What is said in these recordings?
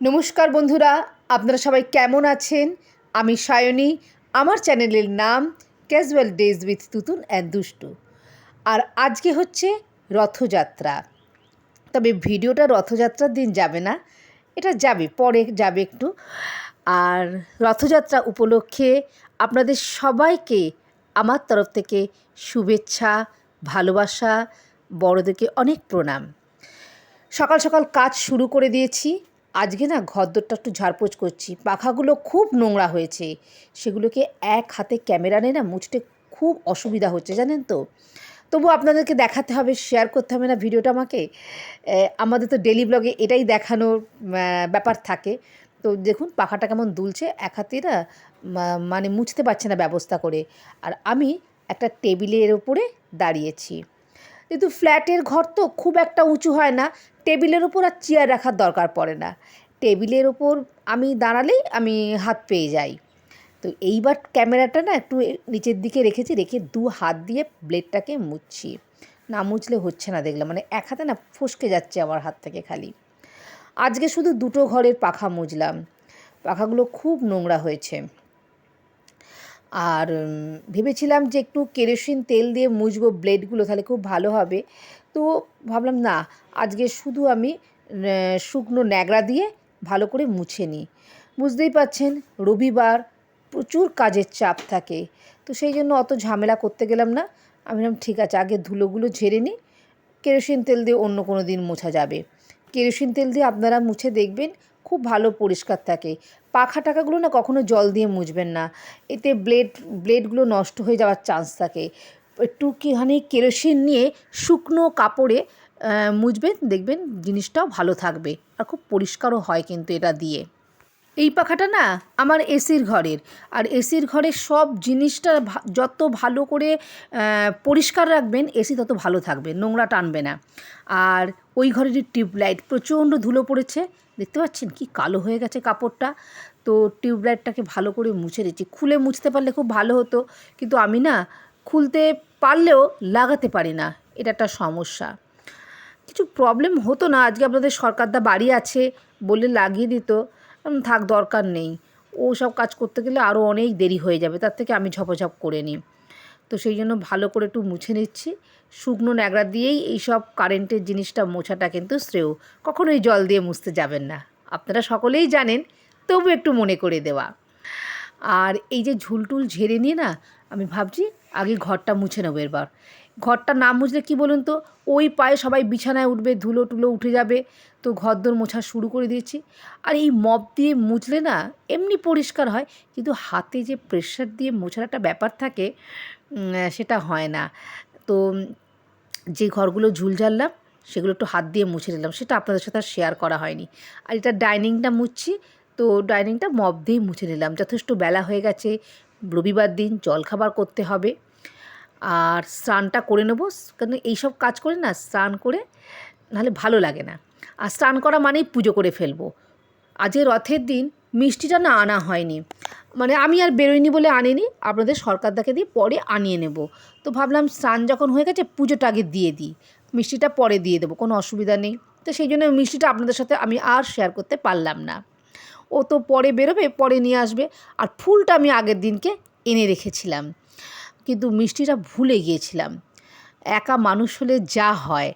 নমস্কার বন্ধুরা, আপনারা সবাই কেমন আছেন? আমি সায়নী, আমার চ্যানেলের নাম casual days with Tutun and Dushtu আর আজকে হচ্ছে রথযাত্রা। তবে ভিডিওটা রথযাত্রার দিন যাবে না, এটা যাবে, পরে যাবে একটু। আর রথযাত্রা উপলক্ষে আপনাদের সবাইকে আমার তরফ থেকে শুভেচ্ছা, ভালোবাসা, বড়দেরকে অনেক প্রণাম। সকাল সকাল কাজ শুরু করে দিয়েছি আজকে না ঘরদোরটা একটু ঝাড়পোছ করছি। পাখাগুলো খুব নোংরা হয়েছে। সেগুলোকে এক হাতে ক্যামেরা নিয়ে না মুছতে খুব অসুবিধা হচ্ছে, জানেন তো? তবু আপনাদেরকে দেখাতে হবে শেয়ার করতে হবে না ভিডিওটা আমাকে। আমাদের তো ডেলি ব্লগে এটাই দেখানোর ব্যাপার থাকে। তো দেখুন, পাখাটা কেমন দুলছে, এক হাতে না মানে মুছতে পারছে না ব্যবস্থা করে। আর আমি একটা টেবিলের ওপরে দাঁড়িয়েছি। কিন্তু ফ্ল্যাটের ঘর তো খুব একটা উঁচু হয় না। টেবিলের ওপর আর চেয়ার রাখার দরকার পড়ে না। টেবিলের ওপর আমি দাঁড়ালেই আমি হাত পেয়ে যাই। তো এইবার ক্যামেরাটা না একটু নিচের দিকে রেখেছি, রেখে দু হাত দিয়ে ব্লেডটাকে মুছছি। না মুছলে হচ্ছে না দেখলাম মানে এক হাতে না ফসকে যাচ্ছে আমার হাত থেকে খালি। আজকে শুধু দুটো ঘরের পাখা মুছলাম। পাখাগুলো খুব নোংরা হয়েছে। আর ভেবেছিলাম যে একটু কেরোসিন তেল দিয়ে মুছবো, ব্লেডগুলো তাহলে খুব ভালো হবে। তো ভাবলাম না, আজকে শুধু আমি শুকনো ন্যাকড়া দিয়ে ভালো করে মুছে নিই। বুঝতেই পাচ্ছেন রবিবার প্রচুর কাজের চাপ থাকে। তো সেই জন্য অত ঝামেলা করতে গেলাম না। আমি ভাবলাম, ঠিক আছে, আগে ধুলোগুলো ঝেড়ে নিই, কেরোসিন তেল দিয়ে অন্য কোনো দিন মোছা যাবে। কেরোসিন তেল দিয়ে আপনারা মুছে দেখবেন খুব ভালো পরিষ্কার থাকে। পাখা টাকাগুলো না কখনো জল দিয়ে মুছবেন না। এতে ব্লেড, ব্লেডগুলো নষ্ট হয়ে যাওয়ার চান্স থাকে। একটুখানি কেরোসিন নিয়ে শুকনো কাপড়ে মুছবেন, দেখবেন জিনিসটাও ভালো থাকবে। আর খুব পরিষ্কারও হয় কিন্তু এটা দিয়ে। এই পাখাটা না আমার এসির ঘরের। আর এসির ঘরের সব জিনিসটা যত ভালো করে পরিষ্কার রাখবেন, এসি তত ভালো থাকবে, নোংরা টানবে না। আর ওই ঘরেরই টিউবলাইট, প্রচণ্ড ধুলো পড়েছে, দেখতে পাচ্ছেন কি কালো হয়ে গেছে কাপড়টা? তো টিউবলাইটটাকে ভালো করে মুছে দিচ্ছি। খুলে মুছতে পারলে খুব ভালো হতো, কিন্তু আমি না খুলতে পারলেও লাগাতে পারি না, এটা একটা সমস্যা। কিছু প্রবলেম হতো না, আজকে আপনাদের সরকারদা বাড়ি আছে বলে লাগিয়ে দিত। থাক, দরকার নেই। ও সব কাজ করতে গেলে আরও অনেক দেরি হয়ে যাবে, তার থেকে আমি ঝপঝপ করে নিই। তো সেই জন্য ভালো করে একটু মুছে নিচ্ছি। শুকনো ন্যাকড়া দিয়েই এইসব কারেন্টের জিনিসটা মোছাটা কিন্তু শ্রেয়। কখনোই জল দিয়ে মুছতে যাবেন না। আপনারা সকলেই জানেন, তবু একটু মনে করে দেওয়া। আর এই যে ঝুলটুল ঝেড়ে নিয়ে না, আমি ভাবছি আগে ঘরটা মুছে নেব এবার ঘরটা না মুছলে কী বলুন তো? ওই পায়ে সবাই বিছানায় উঠবে, ধুলো টুলো উঠে যাবে। তো ঘরদোর মোছা শুরু করে দিয়েছি। আর এই মপ দিয়ে মুছলে না এমনি পরিষ্কার হয়, কিন্তু হাতে যে প্রেশার দিয়ে মোছার একটা ব্যাপার থাকে সেটা হয় না। তো যে ঘরগুলো ঝুল ঝাড়লাম, সেগুলো একটু হাত দিয়ে মুছে নিলাম। সেটা আপনাদের সাথে আর শেয়ার করা হয়নি। আর এটা ডাইনিংটা মুছছি, তো ডাইনিংটা মপ দিয়েই মুছে নিলাম। যথেষ্ট বেলা হয়ে গেছে, রবিবার দিন, জলখাবার করতে হবে। আর স্নানটা করে নেব। কারণ এইসব কাজ করে না, স্নান করে নাহলে ভালো লাগে না। আর স্নান করা মানেই পুজো করে ফেলব। আজকে রথের দিন মিষ্টিটা না আনা হয়নি। মানে আমি আর বেরোইনি বলে আনিনি, আপনাদের সরকার সরকারদাকে দিয়ে পরে আনিয়ে নেব। তো ভাবলাম স্নান যখন হয়ে গেছে পুজোটা আগে দিয়ে দিই। মিষ্টিটা পরে দিয়ে দেবো, কোনো অসুবিধা নেই। তো সেই জন্য মিষ্টিটা আপনাদের সাথে আমি আর শেয়ার করতে পারলাম না। ও তো পরে বেরোবে, পরে নিয়ে আসবে। আর ফুলটা আমি আগের দিনকে এনে রেখেছিলাম। কিন্তু মিষ্টিটা ভুলে গিয়েছিলাম। একা মানুষ হলে যা হয়।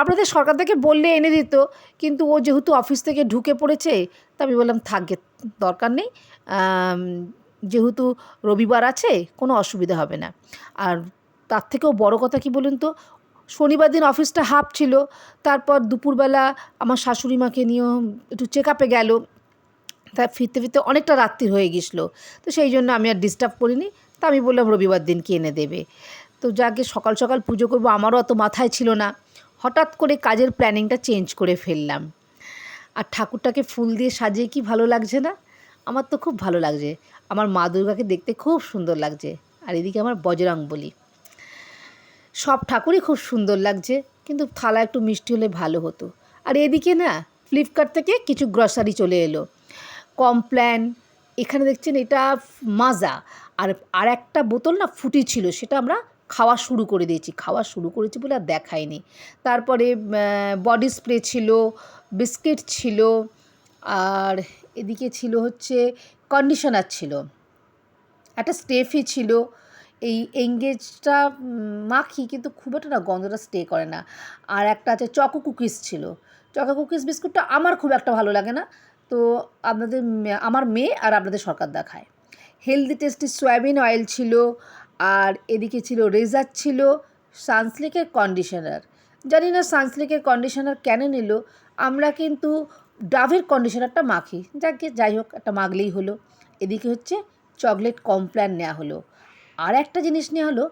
আপনাদের সরকার থেকে বললে এনে দিত, কিন্তু ও যেহেতু অফিস থেকে ঢুকে পড়েছে, তা আমি বললাম থাকবে দরকার নেই। যেহেতু রবিবার আছে, কোনো অসুবিধা হবে না। আর তার থেকেও বড় কথা কি বলুন তো, শনিবার দিন অফিসটা হাফ ছিল, তারপর দুপুরবেলা আমার শাশুড়ি মাকে নিয়েও একটু চেক আপে গেল। তা ফিরতে ফিরতে অনেকটা রাত্রি হয়ে গেছিল তো সেই জন্য আমি আর ডিস্টার্ব করিনি। তা আমি বললাম, রবিবার দিন কি এনে দেবে? তো যাকে সকাল সকাল পুজো করব, আমারও অত মাথায় ছিল না। হঠাৎ করে কাজের প্ল্যানিংটা চেঞ্জ করে ফেললাম। আর ঠাকুরটাকে ফুল দিয়ে সাজিয়ে কি ভালো লাগছে না? আমার তো খুব ভালো লাগছে। আমার মা দুর্গাকে দেখতে খুব সুন্দর লাগছে। আর এদিকে আমার বজরং বলি সব ঠাকুরই খুব সুন্দর লাগছে, কিন্তু থালা একটু মিষ্টি হলে ভালো হতো। আর এদিকে না, ফ্লিপকার্ট থেকে কিছু গ্রসারি চলে এলো। কমপ্ল্যান এখানে দেখছেন এটা মাজা। আর আর একটা বোতল না ফুটি ছিল, সেটা আমরা খাওয়া শুরু করে দিয়েছি। খাওয়া শুরু করেছি বলে আর দেখায়নি। তারপরে বডি স্প্রে ছিল বিস্কিট ছিল, আর এদিকে ছিল হচ্ছে কন্ডিশনার ছিল। একটা স্টেফি ছিল। এই এঙ্গেজটা মাখি, কিন্তু খুব একটা না গন্ধটা স্টে করে না। আর একটা আছে চকো কুকিজ ছিল। চকো কুকিজ বিস্কুটটা আমার খুব একটা ভালো লাগে না। তো আপনাদের আমার মেয়ে আর আপনাদের সরকার দেখায়। হেলদি টেস্টি সয়াবিন অয়েল ছিল, আর এদিকে ছিল রেজার ছিল সানসিল্কের কন্ডিশনার জানি না সানসিল্কের কন্ডিশনার কেন নিল, আমরা কিন্তু ডাভের কন্ডিশনারটা মাখি। যাকে, যাই হোক, একটা মাগলেই হলো। এদিকে হচ্ছে চকলেট কমপ্ল্যান নেওয়া হলো। আর একটা জিনিস নেওয়া হলো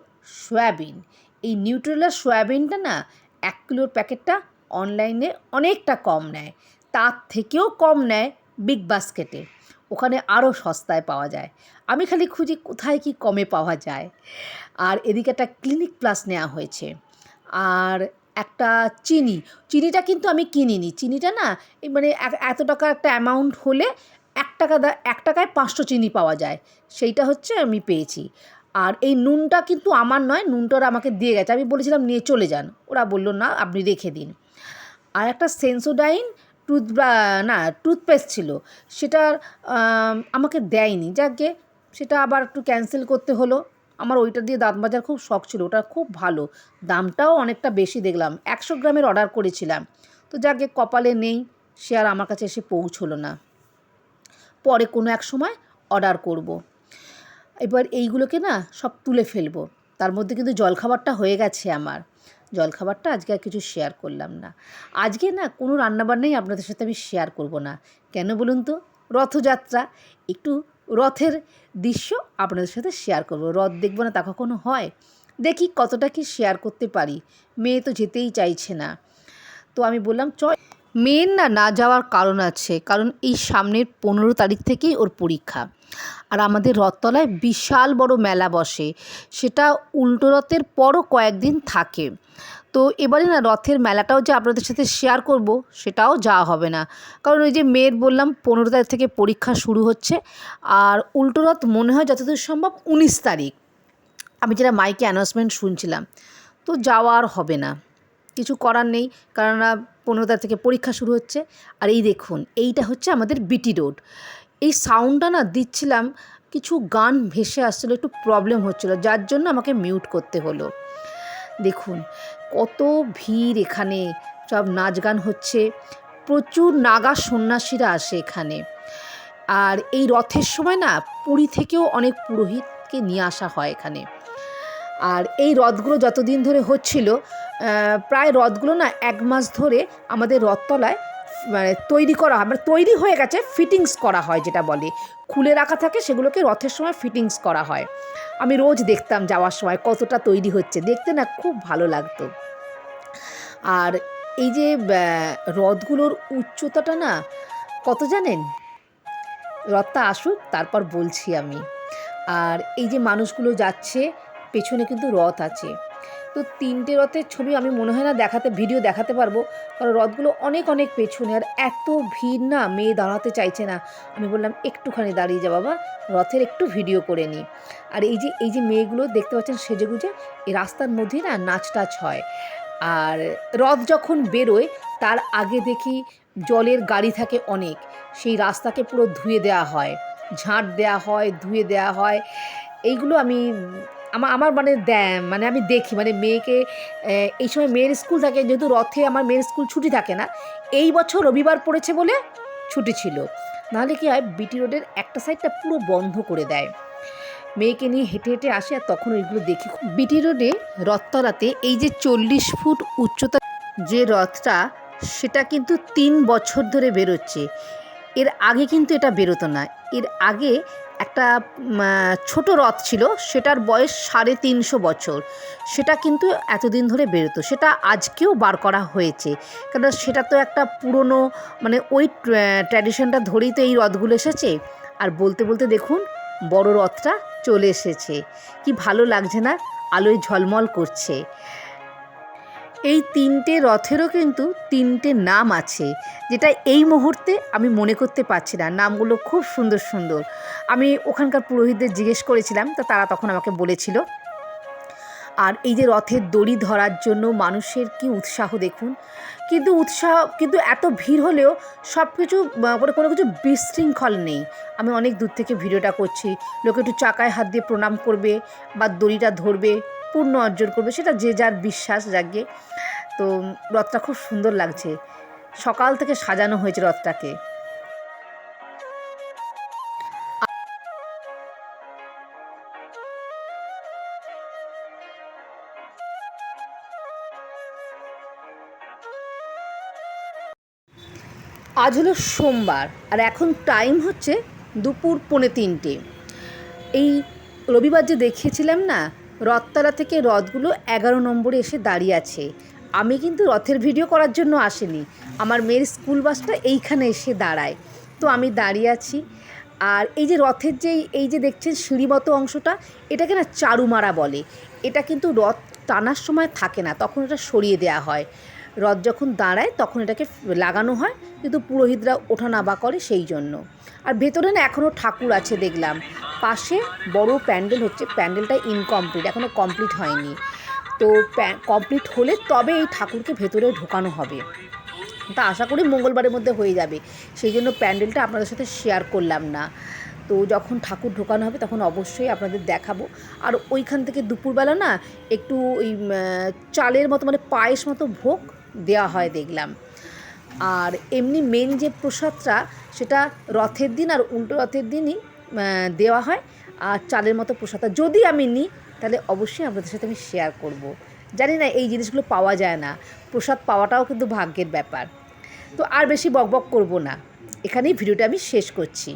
সয়াবিন এই নিউট্রেলার সয়াবিনটা না, এক কিলোর প্যাকেটটা অনলাইনে অনেকটা কম নেয়। তার থেকেও কম নেয় বিগ বাস্কেটে ওখানে আরও সস্তায় পাওয়া যায়। আমি খালি খুঁজি কোথায় কি কমে পাওয়া যায়। আর এদিকে একটা ক্লিনিক প্লাস নেওয়া হয়েছে। আর একটা চিনি। চিনিটা কিন্তু আমি কিনিনি। চিনিটা না মানে এত টাকা একটা অ্যামাউন্ট হলে এক টাকা দা- এক টাকায় পাঁচশো চিনি পাওয়া যায়। সেইটা হচ্ছে আমি পেয়েছি। আর এই নুনটা কিন্তু আমার নয়, নুনটা ওরা আমাকে দিয়ে গেছে। আমি বলেছিলাম, নিয়ে চলে যান। ওরা বলল, না, আপনি রেখে দিন। আর একটা সেন্সোডাইন টুথ না টুথপেস্ট ছিল। সেটা আমাকে দেয়নি। যাকে, সেটা আবার একটু ক্যান্সেল করতে হলো। আমার ওইটা দিয়ে দাঁত মাজার খুব শখ ছিল। ওটা খুব ভালো। দামটাও অনেকটা বেশি দেখলাম। একশো গ্রামের অর্ডার করেছিলাম। তো যাকে কপালে নেই, সে আর আমার কাছে এসে পৌঁছলো না। পরে কোনো এক সময় অর্ডার করব। এবার এইগুলোকে না সব তুলে ফেলব। তার মধ্যে কিন্তু জলখাবারটা হয়ে গেছে আমার। জলখাবারটা আজকে আর কিছু শেয়ার করলাম না। আজকে না কোনো রান্নাবান্নাই আপনাদের সাথে আমি শেয়ার করব না। কেন বলুন তো? রথযাত্রা, একটু রথের দৃশ্য আপনাদের সাথে শেয়ার করব। রথ দেখব না তা কখনো হয়? দেখি কতটা কি শেয়ার করতে পারি। মেয়ে তো যেতেই চাইছে না। তো আমি বললাম চ মেয়ের না না যাওয়ার কারণ আছে। কারণ এই সামনের পনেরো তারিখ থেকেই ওর পরীক্ষা। আর আমাদের রথতলায় বিশাল বড় মেলা বসে। সেটা উল্টো রথের পরও কয়েকদিন থাকে। তো এবারে না, রথের মেলাটাও যে আপনাদের সাথে শেয়ার করব, সেটাও যাওয়া হবে না। কারণ ওই যে মেয়ের বললাম, পনেরো তারিখ থেকে পরীক্ষা শুরু হচ্ছে। আর উল্টো রথ মনে হয় যতদূর সম্ভব উনিশ তারিখ। আমি যেটা মাইকে অ্যানাউন্সমেন্ট শুনছিলাম। তো যাওয়া আর হবে না। কিছু করার নেই। কেননা পনেরো তারিখ থেকে পরীক্ষা শুরু হচ্ছে। আর এই দেখুন, এইটা হচ্ছে আমাদের বিটি রোড এই সাউন্ডটা না দিচ্ছিলাম, কিছু গান ভেসে আসছিল, একটু প্রবলেম হচ্ছিল, যার জন্য আমাকে মিউট করতে হলো। দেখুন, কত ভিড় এখানে, সব নাচ গান হচ্ছে, প্রচুর নাগা সন্ন্যাসীরা আসে এখানে। আর এই রথের সময় না, পুরী থেকেও অনেক পুরোহিতকে নিয়ে আসা হয় এখানে। আর এই রথগুলো যতদিন ধরে হচ্ছিল প্রায় রথগুলো না এক মাস ধরে আমাদের রথতলায় মানে তৈরি করা হয় মানে তৈরি হয়ে গেছে ফিটিংস করা হয় যেটা বলে। খুলে রাখা থাকে সেগুলোকে রথের সময় ফিটিংস করা হয়। আমি রোজ দেখতাম যাওয়ার সময় কতটা তৈরি হচ্ছে দেখতে না খুব ভালো লাগতো। আর এই যে আহ, রথগুলোর উচ্চতাটা না কত জানেন? রথটা আসুক তারপর বলছি আমি। আর এই যে মানুষগুলো যাচ্ছে পেছনে কিন্তু রথ আছে। তো তিনটে রথের ছবি আমি মনে হয় না দেখাতে ভিডিও দেখাতে পারব। কারণ রথগুলো অনেক অনেক পেছনে আর এত ভিড় না, মেয়ে দাঁড়াতে চাইছে না। আমি বললাম, একটুখানি দাঁড়িয়ে যা বাবা, রথের একটু ভিডিও করে নিই আর এই যে এই যে মেয়েগুলো দেখতে পাচ্ছেন সেজেগুজে এই রাস্তার মধ্যেই না নাচ টাচ হয়। আর রথ যখন বেরোয়, তার আগে দেখি জলের গাড়ি থাকে অনেক। সেই রাস্তাকে পুরো ধুয়ে দেওয়া হয়। ঝাঁট দেওয়া হয়, ধুয়ে দেওয়া হয়। এইগুলো আমি আমার আমার মানে মানে আমি দেখি মানে মেয়েকে এই সময় মেয়ের স্কুল থাকে, যেহেতু রথে আমার মেয়ের স্কুল ছুটি থাকে না, এই বছর রবিবার পড়েছে বলে ছুটি ছিল। নাহলে কি হয় বিটি রোডের একটা সাইডটা পুরো বন্ধ করে দেয়। মেয়েকে নিয়ে হেঁটে হেঁটে আসে আর তখন ওইগুলো দেখি। বিটি রোডে রথতলাতে এই যে চল্লিশ ফুট উচ্চতা যে রথটা, সেটা কিন্তু তিন বছর ধরে বেরোচ্ছে। এর আগে কিন্তু এটা বেরোতো না। এর আগে একটা ছোট রথ ছিল, সেটার বয়স সাড়ে তিনশো বছর। সেটা কিন্তু এতদিন ধরে বেরোতো। সেটা আজকেও বার করা হয়েছে। কারণ সেটা তো একটা পুরনো মানে ওই ট্র্যাডিশনটা ধরেই তো এই রথগুলো এসেছে। আর বলতে বলতে দেখুন, বড় রথটা চলে এসেছে। কি ভালো লাগছে না? আলোয় ঝলমল করছে। এই তিনটে রথেরও কিন্তু তিনটে নাম আছে, যেটা এই মুহূর্তে আমি মনে করতে পারছি না। নামগুলো খুব সুন্দর সুন্দর। আমি ওখানকার পুরোহিতদের জিজ্ঞেস করেছিলাম, তো তারা তখন আমাকে বলেছিল। আর এই যে রথের দড়ি ধরার জন্য মানুষের কি উৎসাহ দেখুন, কিন্তু উৎসাহ, কিন্তু এত ভিড় হলেও সব কিছু করে কোনো কিছু বিশৃঙ্খল নেই। আমি অনেক দূর থেকে ভিডিওটা করছি, লোকে একটু চাকায় হাত দিয়ে প্রণাম করবে বা দড়িটা ধরবে। পূর্ণ অর্জন করবে, সেটা যে যার বিশ্বাস জাগে। তো রথটা খুব সুন্দর লাগছে। সকাল থেকে সাজানো হয়েছে রথটাকে। আজ হলো সোমবার, আর এখন টাইম হচ্ছে দুপুর পৌনে তিনটে। এই রবিবার যে দেখিয়েছিলাম না রথতলা থেকে রথগুলো এগারো নম্বরে এসে দাঁড়িয়ে আছে। আমি কিন্তু রথের ভিডিও করার জন্য আসিনি। আমার মেয়ের স্কুল বাসটা এইখানে এসে দাঁড়ায়। তো আমি দাঁড়িয়ে আছি। আর এই যে রথের যে, এই যে দেখছেন সিঁড়িমতো অংশটা, এটাকে না চারুমারা বলে। এটা কিন্তু রথ টানার সময় থাকে না, তখন এটা সরিয়ে দেওয়া হয়। রথ যখন দাঁড়ায়, তখন এটাকে লাগানো হয়। কিন্তু পুরোহিতরা ওঠা নামা করে সেই জন্য। আর ভেতরে না এখনও ঠাকুর আছে দেখলাম। পাশে বড় প্যান্ডেল হচ্ছে, প্যান্ডেলটা ইনকমপ্লিট এখনও কমপ্লিট হয়নি। তো কমপ্লিট হলে তবে এই ঠাকুরকে ভেতরে ঢোকানো হবে। তা আশা করি মঙ্গলবারের মধ্যে হয়ে যাবে। সেই জন্য প্যান্ডেলটা আপনাদের সাথে শেয়ার করলাম না। তো যখন ঠাকুর ঢোকানো হবে তখন অবশ্যই আপনাদের দেখাবো। আর ওইখান থেকে দুপুরবেলা না একটু ওই চালের মতো মানে পায়েস মতো ভোগ দেওয়া হয় দেখলাম। আর এমনি মেন যে প্রসাদটা, সেটা রথের দিন আর উল্টো রথের দিনই দেওয়া হয়। আর চালের মতো প্রসাদটা যদি আমি নিই, তাহলে অবশ্যই আপনাদের সাথে আমি শেয়ার করব। জানি না এই জিনিসগুলো পাওয়া যায় না। প্রসাদ পাওয়াটাও কিন্তু ভাগ্যের ব্যাপার। তো আর বেশি বকবক করব না। এখানেই ভিডিওটা আমি শেষ করছি।